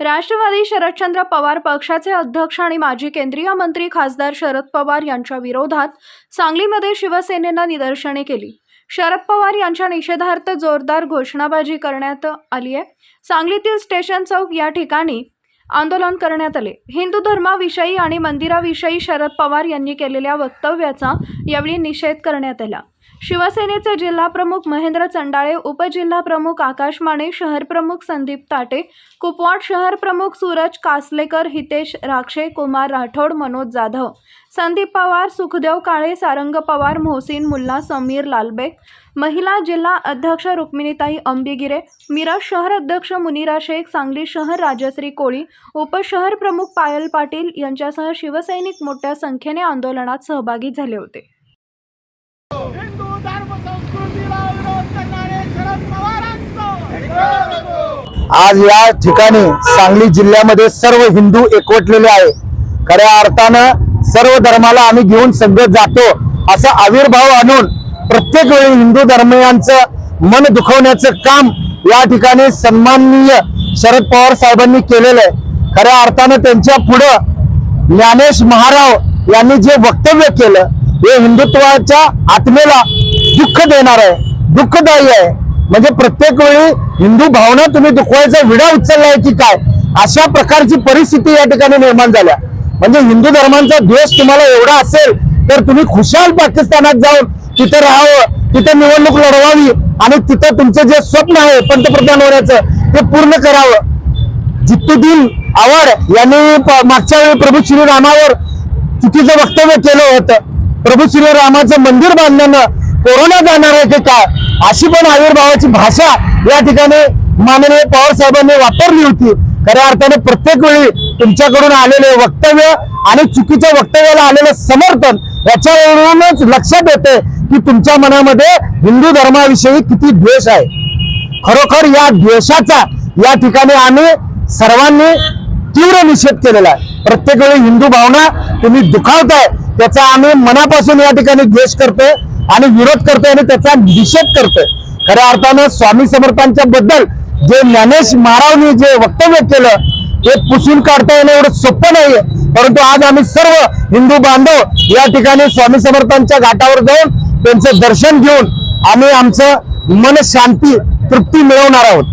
राष्ट्रवादी शरदचंद्र पवार पक्षाचे अध्यक्ष आणि माजी केंद्रीय मंत्री खासदार शरद पवार यांच्या विरोधात सांगलीमध्ये शिवसेनेनं निदर्शने केली. शरद पवार यांच्या निषेधार्थ जोरदार घोषणाबाजी करण्यात आली आहे. सांगलीतील स्टेशन चौक या ठिकाणी आंदोलन करण्यात आले. हिंदू धर्माविषयी आणि मंदिराविषयी शरद पवार यांनी केलेल्या वक्तव्याचा यावेळी निषेध करण्यात आला. शिवसेनेचे जिल्हा प्रमुख महेंद्र चंडाळे उपजिल्हाप्रमुख आकाश माने शहरप्रमुख संदीप ताटे कुपवाड शहर प्रमुख सूरज कासलेकर हितेश राक्षे कुमार राठोड मनोज जाधव संदीप पवार सुखदेव काळे सारंग पवार मोहसिन मुल्ला समीर लालबेग महिला जिल्हा अध्यक्ष रुक्मिणीताई अंबिगिरे मिरज शहर अध्यक्ष मुनिरा शेख सांगली शहर राजश्री कोळी उपशहर प्रमुख पायल पाटील यांच्यासह शिवसैनिक मोठ्या संख्येने आंदोलनात सहभागी झाले होते हिंदू धर्म संस्कृतीला विरोध करणारे शरद पवारांचं आज या ठिकाणी सांगली जिल्ह्यामध्ये सर्व हिंदू एकवटलेले आहे. खऱ्या अर्थानं सर्व धर्माला आम्ही घेऊन सगळं जातो असा आविर्भाव आणून प्रत्येक वेळी हिंदू धर्मियांचं मन दुखवण्याचं काम या ठिकाणी सन्माननीय शरद पवार साहेबांनी केलेलं आहे. खऱ्या अर्थानं त्यांच्या पुढं ज्ञानेश महाराव यांनी जे वक्तव्य केलं हे हिंदुत्वाच्या आत्मेला दुःख देणार आहे दुःखदायी आहे. म्हणजे प्रत्येक वेळी हिंदू भावना तुम्ही दुखवायचा विडा उचललाय की काय? अशा प्रकारची परिस्थिती या ठिकाणी निर्माण झाल्या. म्हणजे हिंदू धर्मांचा द्वेष तुम्हाला एवढा असेल तर तुम्ही खुशाल पाकिस्तानात जाऊन तिथे राहावं तिथे निवडणूक लढवावी आणि तिथं तुमचं जे स्वप्न आहे पंतप्रधान होण्याचं ते पूर्ण करावं. जित्तुद्दीन आवड यांनी मागच्या वेळी प्रभू श्रीरामावर चुकीचं वक्तव्य केलं होतं. प्रभू श्रीरामाचं मंदिर बांधल्यानं कोरोना जाणार आहे की काय? अशी पण आविर्भावाची भाषा या ठिकाणी माननीय पवार साहेबांनी वापरली होती. खऱ्या अर्थाने प्रत्येक वेळी तुमच्याकडून आलेले वक्तव्य आणि चुकीच्या वक्तव्याला आलेलं समर्थन याच्यावरूनच लक्षात येते की तुमच्या मनामध्ये हिंदू धर्माविषयी किती द्वेष आहे. खरोखर या द्वेषाचा या ठिकाणी आम्ही सर्वांनी तीव्र निषेध केलेला आहे. प्रत्येक वेळी हिंदू भावना तुम्ही दुखावताय त्याचा आम्ही मनापासून या ठिकाणी द्वेष करतोय. आणि विरोध करतोय आणि त्याचा निषेध करतोय. खऱ्या अर्थानं स्वामी समर्थांच्या बद्दल जे ज्ञानेश महारावनी जे वक्तव्य केलं ते पुसून काढता येणं एवढं सोपं नाहीये. परंतु आज आम्ही सर्व हिंदू बांधव या ठिकाणी स्वामी समर्थांच्या घाटावर जाऊन त्यांचं दर्शन घेऊन आम्ही आमचं मन शांती तृप्ती मिळवणार आहोत.